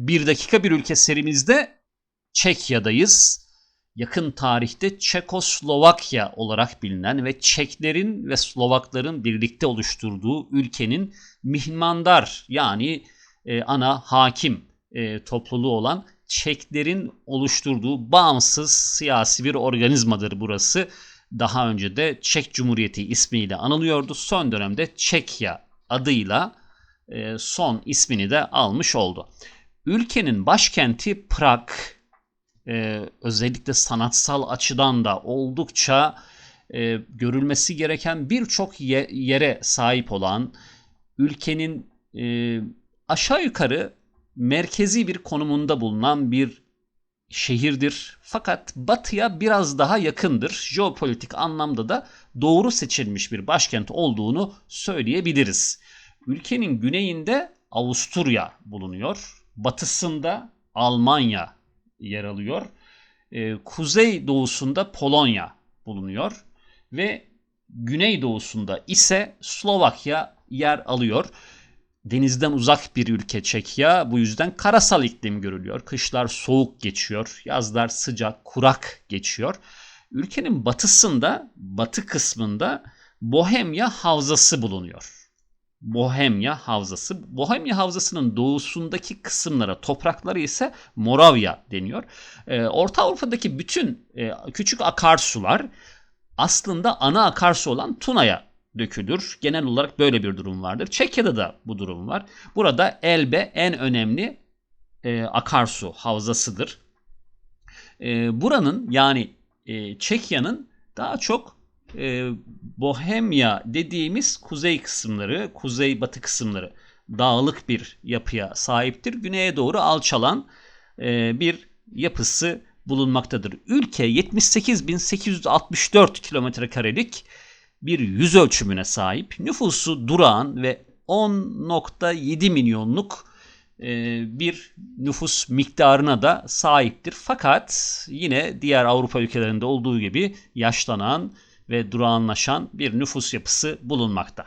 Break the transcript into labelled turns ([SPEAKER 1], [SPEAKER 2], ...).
[SPEAKER 1] Bir dakika bir ülke serimizde Çekya'dayız. Yakın tarihte Çekoslovakya olarak bilinen ve Çeklerin ve Slovakların birlikte oluşturduğu ülkenin mihmandar yani e, ana hakim e, topluluğu olan Çeklerin oluşturduğu bağımsız siyasi bir organizmadır burası. Daha önce de Çek Cumhuriyeti ismiyle anılıyordu. Son dönemde Çekya adıyla e, son ismini de almış oldu. Ülkenin başkenti Prag. E, özellikle sanatsal açıdan da oldukça e, görülmesi gereken birçok ye- yere sahip olan ülkenin e, aşağı yukarı merkezi bir konumunda bulunan bir şehirdir. Fakat batıya biraz daha yakındır. Jeopolitik anlamda da doğru seçilmiş bir başkent olduğunu söyleyebiliriz. Ülkenin güneyinde Avusturya bulunuyor. Batısında Almanya yer alıyor. Ee, kuzey doğusunda Polonya bulunuyor. Ve güney doğusunda ise Slovakya yer alıyor. Denizden uzak bir ülke Çekya. Bu yüzden karasal iklim görülüyor. Kışlar soğuk geçiyor. Yazlar sıcak, kurak geçiyor. Ülkenin batısında, batı kısmında Bohemya Havzası bulunuyor. Bohemya Havzası. Bohemya Havzası'nın doğusundaki kısımlara, toprakları ise Moravya deniyor. Ee, Orta Avrupa'daki bütün e, küçük akarsular aslında ana akarsu olan Tuna'ya dökülür. Genel olarak böyle bir durum vardır. Çekya'da da bu durum var. Burada Elbe en önemli e, akarsu havzasıdır. E, buranın yani e, Çekya'nın daha çok e, Bohemya dediğimiz kuzey kısımları, kuzey batı kısımları dağlık bir yapıya sahiptir. Güneye doğru alçalan e, bir yapısı bulunmaktadır. Ülke 78.864 kilometre karelik bir yüz ölçümüne sahip. Nüfusu durağan ve 10.7 milyonluk e, bir nüfus miktarına da sahiptir. Fakat yine diğer Avrupa ülkelerinde olduğu gibi yaşlanan ve durağanlaşan bir nüfus yapısı bulunmakta.